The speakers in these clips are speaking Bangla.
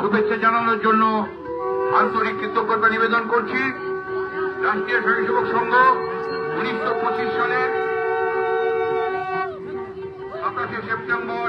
শুভেচ্ছা জানানোর জন্য আন্তরিক কৃতজ্ঞতা নিবেদন করছি। রাষ্ট্রীয় স্বয়ংসেবক সংঘ উনিশশো পঁচিশ সালের সাতাশে সেপ্টেম্বর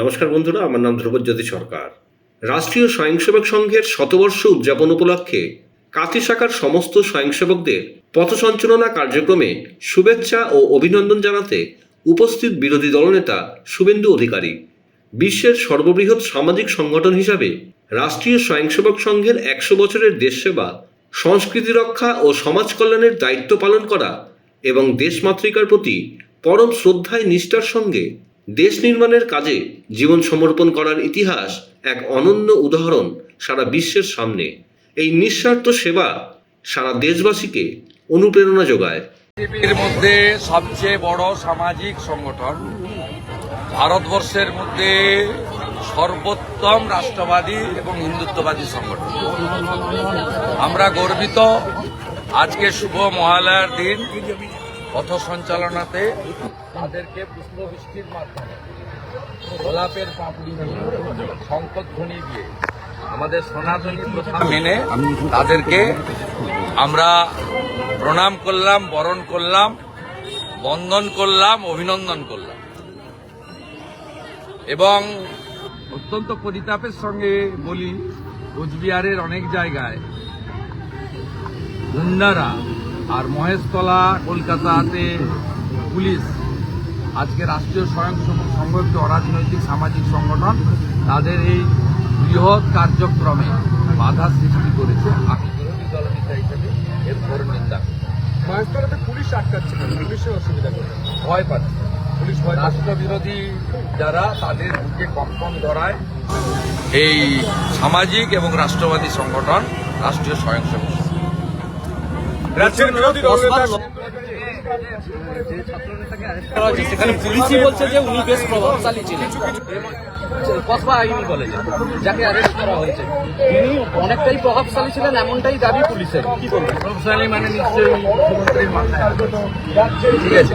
নমস্কার বন্ধুরা, আমার নাম ধ্রুবজ্যোতি সরকার। রাষ্ট্রীয় স্বয়ংসেবক সংঘের শতবর্ষ উদযাপন উপলক্ষে কাতি শাখার সমস্ত স্বয়ংসেবকদের পথসঞ্চালনা কার্যক্রমে শুভেচ্ছা ও অভিনন্দন জানাতে উপস্থিত বিরোধী দলনেতা শুভেন্দু অধিকারী। বিশ্বের সর্ববৃহৎ সামাজিক সংগঠন হিসাবে রাষ্ট্রীয় স্বয়ংসেবক সংঘের একশো বছরের দেশসেবা, সংস্কৃতি রক্ষা ও সমাজ কল্যাণের দায়িত্ব পালন করা এবং দেশমাতৃকার প্রতি পরম শ্রদ্ধায় নিষ্ঠার সঙ্গে দেশ নির্মাণের কাজে জীবন সমর্পণ করার ইতিহাস এক অনন্য উদাহরণ সারা বিশ্বের সামনে। এই নিঃস্বার্থ সেবা সারা দেশবাসীকে অনুপ্রেরণা যোগায়। পৃথিবীর মধ্যে সবচেয়ে বড় সামাজিক সংগঠন ভারতবর্ষের মধ্যে সর্বোত্তম রাষ্ট্রবাদী এবং হিন্দুত্ববাদী সংগঠন। আমরা গর্বিত আজকে শুভ মহালয়ার দিন। পথ সঞ্চালনাতে তাদেরকে পুষ্পবৃষ্টির মাধ্যমে গোলাপের পাপড়ি দিয়ে শঙ্কধ্বনি দিয়ে আমাদের সনাতনী প্রথা মেনে তাদেরকে আমরা প্রণাম করলাম, বরণ করলাম, বন্দন করলাম, অভিনন্দন করলাম। এবং অত্যন্ত পরিতাপের সঙ্গে বলি, কোচবিহারের অনেক জায়গায় গুন্ডারা আর মহেশতলা কলকাতাতে পুলিশ আজকে রাষ্ট্রীয় স্বয়ংসেবক সংঘ একটি অরাজনৈতিক সামাজিক সংগঠন তাদের এই বৃহৎ কার্যক্রমে বাধা সৃষ্টি করেছে আমি বিরোধী দলনেতা হিসেবে এর ঘোর নিন্দা। মাঝতলাতে পুলিশ আটকাচ্ছে পুলিশের অসুবিধা করে ভয় পাচ্ছে পুলিশ ভয়। রাষ্ট্রবিরোধী যারা তাদের বুকে কম্পন ধরায় এই সামাজিক এবং রাষ্ট্রবাদী সংগঠন রাষ্ট্রীয় স্বয়ংসেবক। রাজ্যের বিরোধী সেখানে পুলিশই বলছে যে উনি বেশ প্রভাবশালী ছিলেন। কসবা আইনি কলেজে যাকে অ্যারেস্ট করা হয়েছে। তিনি অনেকটাই প্রভাবশালী ছিলেন এমনটাই দাবি পুলিশের। কি বলবেন? প্রভাবশালী মানে নিশ্চয়ই মুখ্যমন্ত্রীর ঠিক আছে।